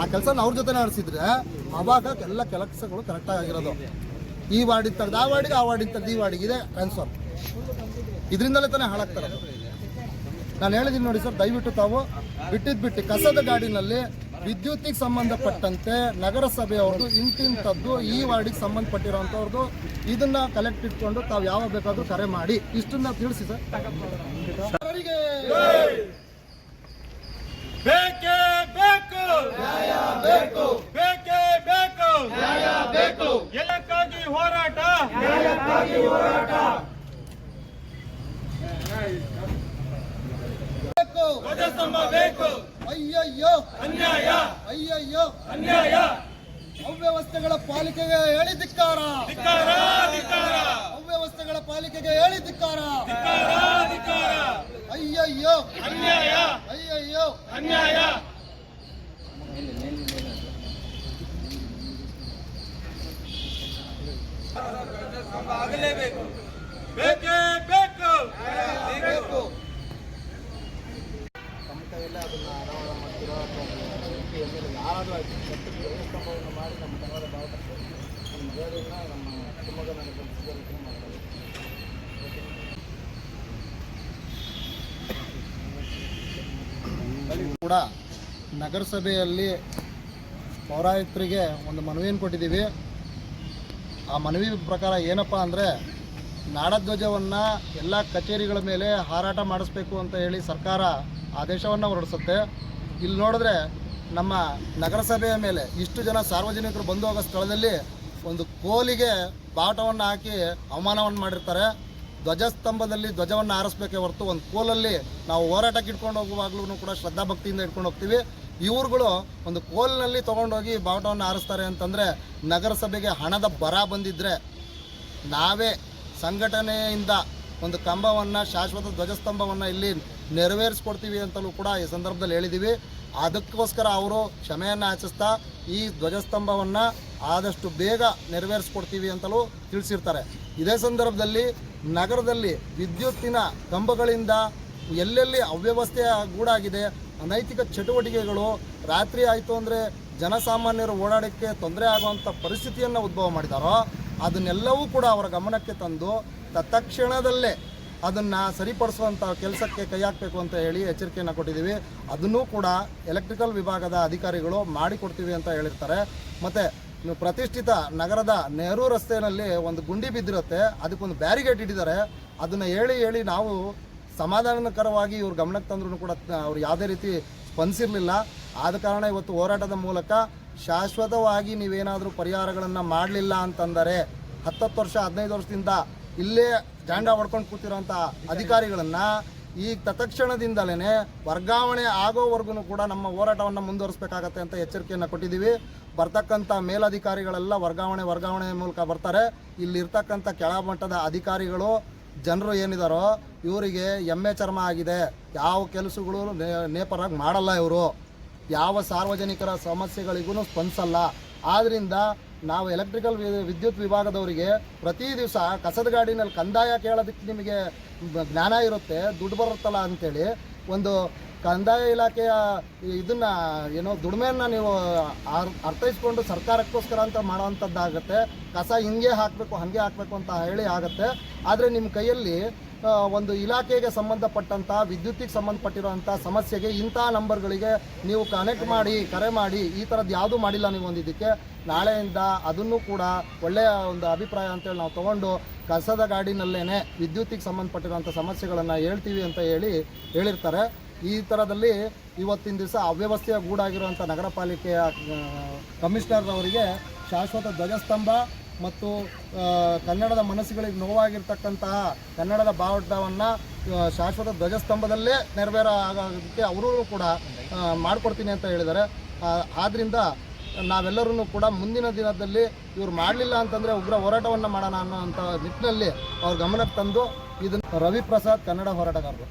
ಆ ಕೆಲಸ ಅವ್ರ ಜೊತೆ ನಡೆಸಿದ್ರೆ ಅವಾಗ ಎಲ್ಲ ಕೆಲಸಗಳು ಕರೆಕ್ಟಾಗಿ ಆಗಿರೋದು. ಈ ವಾರ್ಡಿಗೆ ತೆಗೆದು ಆ ವಾರ್ಡಿಗೆ ಆ ವಾರ್ಡಿಗೆ ತೆಗೆದು ಈ ವಾರ್ಡಿಗೆ ಇದೆ ಟ್ರಾನ್ಸ್ಫರ್ ಇದರಿಂದಲೇ ತಾನೇ ಹಾಳಾಗ್ತಾರೆ ನಾನು ಹೇಳಿದ್ದೀನಿ ನೋಡಿ ಸರ್, ದಯವಿಟ್ಟು ತಾವು ಬಿಟ್ಟಿದ್ದು ಬಿಟ್ಟು ಕಸದ ಗಾಡಿನಲ್ಲಿ ವಿದ್ಯುತ್ತಿಗೆ ಸಂಬಂಧಪಟ್ಟಂತೆ ನಗರಸಭೆಯವ್ರದ್ದು, ಇಂತಿಂಥದ್ದು ಈ ವಾರ್ಡಿಗೆ ಸಂಬಂಧಪಟ್ಟಿರೋಂಥವ್ರದ್ದು ಇದನ್ನ ಕಲೆಕ್ಟ್ ಇಟ್ಕೊಂಡು ತಾವು ಯಾವಾಗ ಬೇಕಾದರೂ ಕರೆ ಮಾಡಿ. ಇಷ್ಟನ್ನ ತಿಳಿಸಿ ಸರ್ ಅವರಿಗೆ ಬೇಕೇ ಬೇಕು ನ್ಯಾಯ ಬೇಕು ಬೇಕೇ ಬೇಕು ನ್ಯಾಯ ಬೇಕು ಎಲ್ಲಕ್ಕಾಗಿ ಹೋರಾಟ ನ್ಯಾಯಕ್ಕಾಗಿ ಹೋರಾಟ ಬೇಕು ಅಯ್ಯಯ್ಯೋ ಅನ್ಯಾಯ ಅಯ್ಯಯ್ಯೋ ಅನ್ಯಾಯ ಅವ್ಯವಸ್ಥೆಗಳ ಪಾಲಿಕೆಗೆ ಹೇಳಿ ಧಿಕ್ಕಾರ. ಅವ್ಯವಸ್ಥೆಗಳ ಪಾಲಿಕೆಗೆ ಹೇಳಿ ಧಿಕ್ಕಾರ. ಅಯ್ಯಯ್ಯೋ. ಅನ್ಯಾಯ ಅಯ್ಯಯ್ಯೋ. ಅನ್ಯಾಯ. ಆಗಲೇಬೇಕು. ಬೇಕೇ ಬೇಕು. ಬೇಕು ಯಾರಾದರೂ ಆಯ್ತು ಸತ್ತಕ್ಕೆ ಧ್ವಜಸ್ತಂಭವನ್ನು ಮಾಡಿ ನಮ್ಮ ಕನ್ನಡ ಭಾರತಕ್ಕೆ ನಮ್ಮ ಮರ್ಯಾದೆಯನ್ನು ನಮ್ಮ ಕುಟುಂಬದ ನನಗೆ ಕಲಿಸಿದ್ದಕ್ಕೆ ಮಾಡ್ತಾರೆ ಕೂಡ ನಗರಸಭೆಯಲ್ಲಿ ಪೌರಾಯುಕ್ತರಿಗೆ ಒಂದು ಮನವಿಯನ್ನು ಕೊಟ್ಟಿದ್ದೀವಿ. ಆ ಮನವಿ ಪ್ರಕಾರ ಏನಪ್ಪ ಅಂದರೆ ನಾಡಧ್ವಜವನ್ನು ಎಲ್ಲ ಕಚೇರಿಗಳ ಮೇಲೆ ಹಾರಾಟ ಮಾಡಿಸ್ಬೇಕು ಅಂತ ಹೇಳಿ ಸರ್ಕಾರ ಆದೇಶವನ್ನು ಹೊರಡಿಸುತ್ತೆ. ಇಲ್ಲಿ ನೋಡಿದ್ರೆ ನಮ್ಮ ನಗರಸಭೆಯ ಮೇಲೆ ಇಷ್ಟು ಜನ ಸಾರ್ವಜನಿಕರು ಬಂದು ಹೋಗೋ ಸ್ಥಳದಲ್ಲಿ ಒಂದು ಕೋಲಿಗೆ ಬಾಟವನ್ನು ಹಾಕಿ ಅವಮಾನವನ್ನು ಮಾಡಿರ್ತಾರೆ. ಧ್ವಜಸ್ತಂಭದಲ್ಲಿ ಧ್ವಜವನ್ನು ಆರಿಸ್ಬೇಕೆ ಹೊರತು ಒಂದು ಕೋಲಲ್ಲಿ ನಾವು ಹೋರಾಟಕ್ಕೆ ಇಟ್ಕೊಂಡು ಹೋಗುವಾಗಲೂ ಕೂಡ ಶ್ರದ್ಧಾ ಭಕ್ತಿಯಿಂದ ಇಟ್ಕೊಂಡು ಹೋಗ್ತೀವಿ. ಇವ್ರುಗಳು ಒಂದು ಕೋಲ್ನಲ್ಲಿ ತೊಗೊಂಡೋಗಿ ಬಾವುಟವನ್ನು ಆರಿಸ್ತಾರೆ ಅಂತಂದರೆ ನಗರಸಭೆಗೆ ಹಣದ ಬರ ಬಂದಿದ್ದರೆ ನಾವೇ ಸಂಘಟನೆಯಿಂದ ಒಂದು ಕಂಬವನ್ನು, ಶಾಶ್ವತ ಧ್ವಜಸ್ತಂಭವನ್ನು ಇಲ್ಲಿ ನೆರವೇರಿಸ್ಕೊಡ್ತೀವಿ ಅಂತಲೂ ಕೂಡ ಈ ಸಂದರ್ಭದಲ್ಲಿ ಹೇಳಿದ್ದೀವಿ ಅದಕ್ಕೋಸ್ಕರ ಅವರು ಕ್ಷಮೆಯನ್ನು ಆಚರಿಸ್ತಾ ಈ ಧ್ವಜಸ್ತಂಭವನ್ನು ಆದಷ್ಟು ಬೇಗ ನೆರವೇರಿಸ್ಕೊಡ್ತೀವಿ ಅಂತಲೂ ತಿಳಿಸಿರ್ತಾರೆ. ಇದೇ ಸಂದರ್ಭದಲ್ಲಿ ನಗರದಲ್ಲಿ ವಿದ್ಯುತ್ತಿನ ಕಂಬಗಳಿಂದ ಎಲ್ಲೆಲ್ಲಿ ಅವ್ಯವಸ್ಥೆ ಗೂಡಾಗಿದೆ, ಅನೈತಿಕ ಚಟುವಟಿಕೆಗಳು, ರಾತ್ರಿ ಆಯಿತು ಅಂದರೆ ಜನಸಾಮಾನ್ಯರು ಓಡಾಡೋಕ್ಕೆ ತೊಂದರೆ ಆಗುವಂಥ ಪರಿಸ್ಥಿತಿಯನ್ನು ಉದ್ಭವ ಮಾಡಿದಾರೋ, ಅದನ್ನೆಲ್ಲವೂ ಕೂಡ ಅವರ ಗಮನಕ್ಕೆ ತಂದು ತತ್ಕ್ಷಣದಲ್ಲೇ ಅದನ್ನು ಸರಿಪಡಿಸುವಂಥ ಕೆಲಸಕ್ಕೆ ಕೈ ಹಾಕಬೇಕು ಅಂತ ಹೇಳಿ ಎಚ್ಚರಿಕೆಯನ್ನು ಕೊಟ್ಟಿದ್ದೀವಿ ಅದನ್ನೂ ಕೂಡ ಎಲೆಕ್ಟ್ರಿಕಲ್ ವಿಭಾಗದ ಅಧಿಕಾರಿಗಳು ಮಾಡಿಕೊಡ್ತೀವಿ ಅಂತ ಹೇಳಿರ್ತಾರೆ. ಮತ್ತು ಪ್ರತಿಷ್ಠಿತ ನಗರದ ನೆಹರು ರಸ್ತೆಯಲ್ಲಿ ಒಂದು ಗುಂಡಿ ಬಿದ್ದಿರುತ್ತೆ, ಅದಕ್ಕೊಂದು ಬ್ಯಾರಿಗೇಟ್ ಇಟ್ಟಿದ್ದಾರೆ. ಅದನ್ನು ಹೇಳಿ ಹೇಳಿ ನಾವು ಸಮಾಧಾನಕರವಾಗಿ ಇವ್ರ ಗಮನಕ್ಕೆ ತಂದ್ರೂ ಕೂಡ ಅವ್ರು ಯಾವುದೇ ರೀತಿ ಸ್ಪಂದಿಸಿರಲಿಲ್ಲ. ಆದ ಕಾರಣ ಇವತ್ತು ಹೋರಾಟದ ಮೂಲಕ ಶಾಶ್ವತವಾಗಿ ನೀವೇನಾದರೂ ಪರಿಹಾರಗಳನ್ನು ಮಾಡಲಿಲ್ಲ ಅಂತಂದರೆ ಹತ್ತತ್ತು ವರ್ಷ, ಹದಿನೈದು ವರ್ಷದಿಂದ ಇಲ್ಲೇ ಜಾಂಡ ಹೊಡ್ಕೊಂಡು ಕೂತಿರೋಂಥ ಅಧಿಕಾರಿಗಳನ್ನು ಈ ತತ್ಕ್ಷಣದಿಂದಲೇ ವರ್ಗಾವಣೆ ಆಗೋವರೆಗೂ ಕೂಡ ನಮ್ಮ ಹೋರಾಟವನ್ನು ಮುಂದುವರಿಸಬೇಕಾಗತ್ತೆ ಅಂತ ಎಚ್ಚರಿಕೆಯನ್ನು ಕೊಟ್ಟಿದ್ದೀವಿ. ಬರ್ತಕ್ಕಂಥ ಮೇಲಧಿಕಾರಿಗಳೆಲ್ಲ ವರ್ಗಾವಣೆ ವರ್ಗಾವಣೆ ಮೂಲಕ ಬರ್ತಾರೆ. ಇಲ್ಲಿರ್ತಕ್ಕಂಥ ಕೆಳಮಟ್ಟದ ಅಧಿಕಾರಿಗಳು ಜನರು ಏನಿದಾರೋ, ಇವರಿಗೆ ಎಮ್ಮೆ ಚರ್ಮ ಆಗಿದೆ. ಯಾವ ಕೆಲಸಗಳು ನೇಪರಾಗಿ ಮಾಡಲ್ಲ ಇವರು. ಯಾವ ಸಾರ್ವಜನಿಕರ ಸಮಸ್ಯೆಗಳಿಗೂ ಸ್ಪಂದಿಸಲ್ಲ. ಆದ್ದರಿಂದ ನಾವು ಎಲೆಕ್ಟ್ರಿಕಲ್ ವಿದ್ಯುತ್ ವಿಭಾಗದವರಿಗೆ ಪ್ರತಿ ದಿವಸ ಕಸದ ಗಾಡಿನಲ್ಲಿ ಕಂದಾಯ ಕೇಳೋದಕ್ಕೆ ನಿಮಗೆ ಜ್ಞಾನ ಇರುತ್ತೆ, ದುಡ್ಡು ಬರುತ್ತಲ್ಲ ಅಂತೇಳಿ ಒಂದು ಕಂದಾಯ ಇಲಾಖೆಯ ಇದನ್ನ ಏನೋ ದುಡಿಮೆಯನ್ನು ನೀವು ಅರ್- ಅರ್ಥೈಸ್ಕೊಂಡು ಸರ್ಕಾರಕ್ಕೋಸ್ಕರ ಅಂತ ಮಾಡುವಂಥದ್ದಾಗುತ್ತೆ ಕಸ ಹಿಂಗೆ ಹಾಕಬೇಕು, ಹಾಗೆ ಹಾಕಬೇಕು ಅಂತ ಹೇಳಿ ಆಗುತ್ತೆ. ಆದರೆ ನಿಮ್ಮ ಕೈಯಲ್ಲಿ ಒಂದು ಇಲಾಖೆಗೆ ಸಂಬಂಧಪಟ್ಟಂಥ ವಿದ್ಯುತ್ತಿಗೆ ಸಂಬಂಧಪಟ್ಟಿರುವಂಥ ಸಮಸ್ಯೆಗೆ ಇಂಥ ನಂಬರ್ಗಳಿಗೆ ನೀವು ಕನೆಕ್ಟ್ ಮಾಡಿ, ಕರೆ ಮಾಡಿ, ಈ ಥರದ್ದು ಯಾವುದೂ ಮಾಡಿಲ್ಲ ನೀವು ಇದಕ್ಕೆ ನಾಳೆಯಿಂದ ಅದನ್ನು ಕೂಡ ಒಳ್ಳೆಯ ಒಂದು ಅಭಿಪ್ರಾಯ ಅಂತೇಳಿ ನಾವು ತಗೊಂಡು ಕಸದ ಗಾಡಿನಲ್ಲೇ ವಿದ್ಯುತ್ತಿಗೆ ಸಂಬಂಧಪಟ್ಟಿರುವಂಥ ಸಮಸ್ಯೆಗಳನ್ನು ಹೇಳ್ತೀವಿ ಅಂತ ಹೇಳಿ ಹೇಳಿರ್ತಾರೆ. ಈ ಥರದಲ್ಲಿ ಇವತ್ತಿನ ದಿವಸ ಅವ್ಯವಸ್ಥೆಯ ಗೂಡಾಗಿರುವಂಥ ನಗರ ಪಾಲಿಕೆಯ ಕಮಿಷನರ್ ಅವರಿಗೆ ಶಾಶ್ವತ ಧ್ವಜಸ್ತಂಭ ಮತ್ತು ಕನ್ನಡದ ಮನಸ್ಸುಗಳಿಗೆ ನೋವಾಗಿರ್ತಕ್ಕಂತಹ ಕನ್ನಡದ ಬಾವುಟವನ್ನು ಶಾಶ್ವತ ಧ್ವಜಸ್ತಂಭದಲ್ಲೇ ನೆರವೇರ ಆಗೋದಕ್ಕೆ ಅವರೂ ಕೂಡ ಮಾಡ್ಕೊಡ್ತೀನಿ ಅಂತ ಹೇಳಿದ್ದಾರೆ. ಆದ್ದರಿಂದ ನಾವೆಲ್ಲರೂ ಕೂಡ ಮುಂದಿನ ದಿನದಲ್ಲಿ ಇವ್ರು ಮಾಡಲಿಲ್ಲ ಅಂತಂದರೆ ಉಗ್ರ ಹೋರಾಟವನ್ನು ಮಾಡೋಣ ಅನ್ನೋಂಥ ನಿಟ್ಟಿನಲ್ಲಿ ಅವ್ರ ಗಮನಕ್ಕೆ ತಂದು ಇದನ್ನು ರವಿಪ್ರಸಾದ್ ಕನ್ನಡ ಹೋರಾಟಗಾರರು.